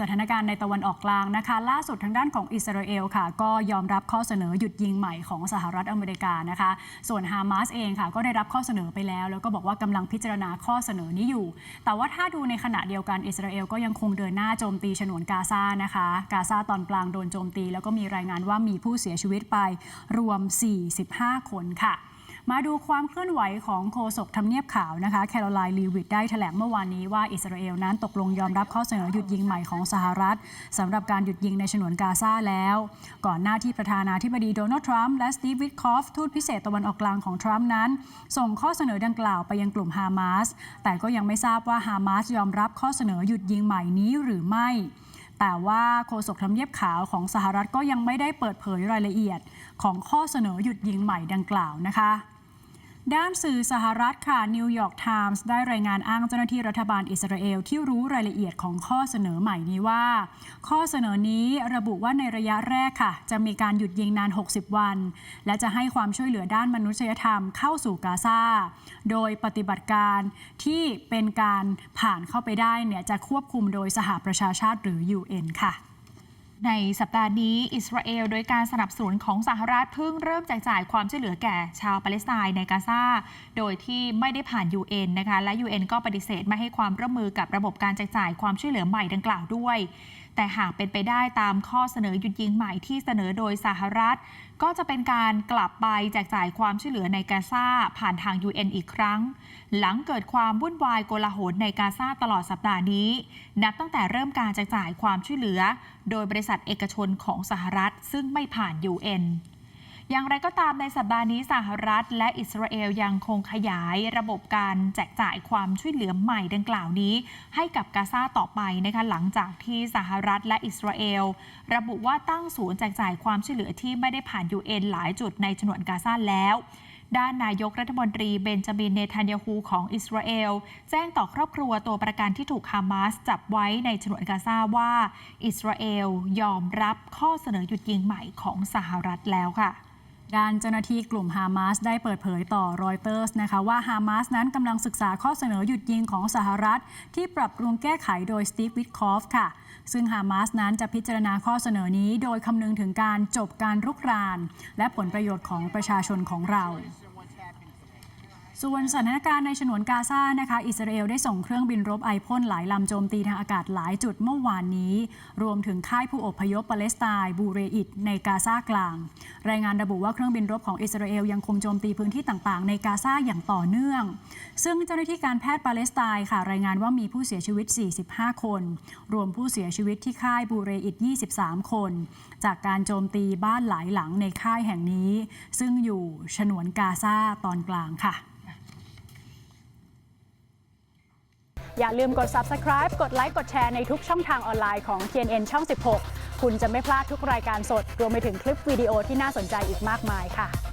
สถานการณ์ในตะวันออกกลางนะคะ ล่าสุดทางด้านของอิสราเอลค่ะ ก็ยอมรับข้อเสนอหยุดยิงใหม่ของสหรัฐอเมริกานะคะ ส่วนฮามาสเองค่ะ ก็ได้รับข้อเสนอไปแล้ว แล้วก็บอกว่ากำลังพิจารณาข้อเสนอนี้อยู่ แต่ว่าถ้าดูในขณะเดียวกันอิสราเอลก็ยังคงเดินหน้าโจมตีฉนวนกาซานะคะ กาซาตอนกลางโดนโจมตี แล้วก็มีรายงานว่ามีผู้เสียชีวิตไปรวม 45 คนค่ะ มาดูความเคลื่อนไหวของโฆษกทำเนียบขาวนะคะแคโรไลน์ลีวิตได้แถลงเมื่อวานนี้ว่าอิสราเอลนั้นตกลงยอมรับข้อเสนอหยุดยิงใหม่ของสหรัฐสำหรับการหยุดยิงในฉนวนกาซาแล้ว ก่อนหน้าที่ประธานาธิบดีโดนัลด์ทรัมป์และสตีฟวิทคอฟทูตพิเศษตะวันออกกลางของทรัมป์นั้น ส่งข้อเสนอดังกล่าวไปยังกลุ่มฮามาสแต่ก็ยังไม่ทราบว่าฮามาสยอมรับข้อเสนอหยุดยิงใหม่นี้หรือไม่แต่ว่าโฆษกทำเนียบขาวของสหรัฐก็ยังไม่ได้เปิดเผยรายละเอียดของข้อเสนอหยุดยิงใหม่ดังกล่าวนะคะ ด้านสื่อสหรัฐค่ะนิวยอร์กไทมส์ได้รายงานอ้างเจ้าหน้าที่รัฐบาลอิสราเอลที่รู้รายละเอียดของข้อเสนอใหม่นี้ว่า ข้อเสนอนี้ระบุว่าในระยะแรกค่ะ จะมีการหยุดยิงนาน 60 วัน และจะให้ความช่วยเหลือด้านมนุษยธรรมเข้าสู่กาซาโดยปฏิบัติการที่เป็นการผ่านเข้าไปได้เนี่ยจะควบคุมโดยสหประชาชาติหรือ UN ค่ะ ในสัปดาห์นี้อิสราเอล โดยการสนับสนุนของสหรัฐเพิ่งเริ่มแจกจ่ายความช่วยเหลือแก่ชาวปาเลสไตน์ในกาซาโดยที่ไม่ได้ผ่าน UN นะคะและ UN ก็ปฏิเสธไม่ให้ความร่วมมือกับระบบการแจกจ่ายความช่วยเหลือใหม่ดังกล่าวด้วย แต่หากเป็นไปได้ตามข้อเสนอหยุดยิงใหม่ที่เสนอโดยสหรัฐ ก็จะเป็นการกลับไปแจกจ่ายความช่วยเหลือในกาซาผ่านทาง UN อีกครั้ง หลังเกิดความวุ่นวายโกลาหลในกาซาตลอดสัปดาห์นี้ นับตั้งแต่เริ่มการแจกจ่ายความช่วยเหลือ โดยบริษัทเอกชนของสหรัฐ ซึ่งไม่ผ่าน UN อย่างไรก็ตามในสัปดาห์นี้สหรัฐ และอิสราเอลยังคงขยายระบบการแจกจ่ายความช่วยเหลือใหม่ดังกล่าวนี้ ให้กับกาซาต่อไปนะคะหลังจากที่สหรัฐและอิสราเอล ระบุว่าตั้งศูนย์แจกจ่ายความช่วยเหลือที่ไม่ได้ผ่าน UN หลายจุดในฉนวนกาซาแล้วด้านนายกรัฐมนตรีเบนจามินเนทันยาฮูของอิสราเอล แจ้งต่อครอบครัวตัวประกันที่ถูกฮามาสจับไว้ในฉนวนกาซาว่า อิสราเอลยอมรับข้อเสนอหยุดยิงใหม่ของสหรัฐแล้วค่ะ ด้านเจ้าหน้าที่กลุ่มฮามาสได้เปิดเผยต่อรอยเตอร์สนะคะว่าฮามาสนั้นกำลังศึกษาข้อเสนอหยุดยิงของสหรัฐ ที่ปรับปรุงแก้ไขโดยสตีฟวิทคอฟค่ะ ซึ่งฮามาสนั้นจะพิจารณาข้อเสนอนี้ โดยคำนึงถึงการจบการรุกราน และผลประโยชน์ของประชาชนของเรา ส่วนสถานการณ์ในฉนวนกาซานะคะ อิสราเอลได้ส่งเครื่องบินรบไอพ่นหลายลำโจมตีทางอากาศหลายจุดเมื่อวานนี้ รวมถึงค่ายผู้อพยพปาเลสไตน์บูเรอิตในกาซากลาง รายงานระบุว่าเครื่องบินรบของอิสราเอลยังคงโจมตีพื้นที่ต่างๆ ในกาซาอย่างต่อเนื่อง ซึ่งเจ้าหน้าที่การแพทย์ปาเลสไตน์ค่ะ รายงานว่ามีผู้เสียชีวิต 45 คน รวมผู้เสียชีวิตที่ค่ายบูเรอิต 23 คน จากการโจมตีบ้านหลายหลังในค่ายแห่งนี้ ซึ่งอยู่ฉนวนกาซาตอนกลางค่ะ อย่าลืมกด subscribe กดไลค์กดแชร์ในทุกช่องทางออนไลน์ของ TNN ช่อง 16 คุณจะไม่พลาดทุกรายการสด รวมไปถึงคลิปวิดีโอที่น่าสนใจอีกมากมายค่ะ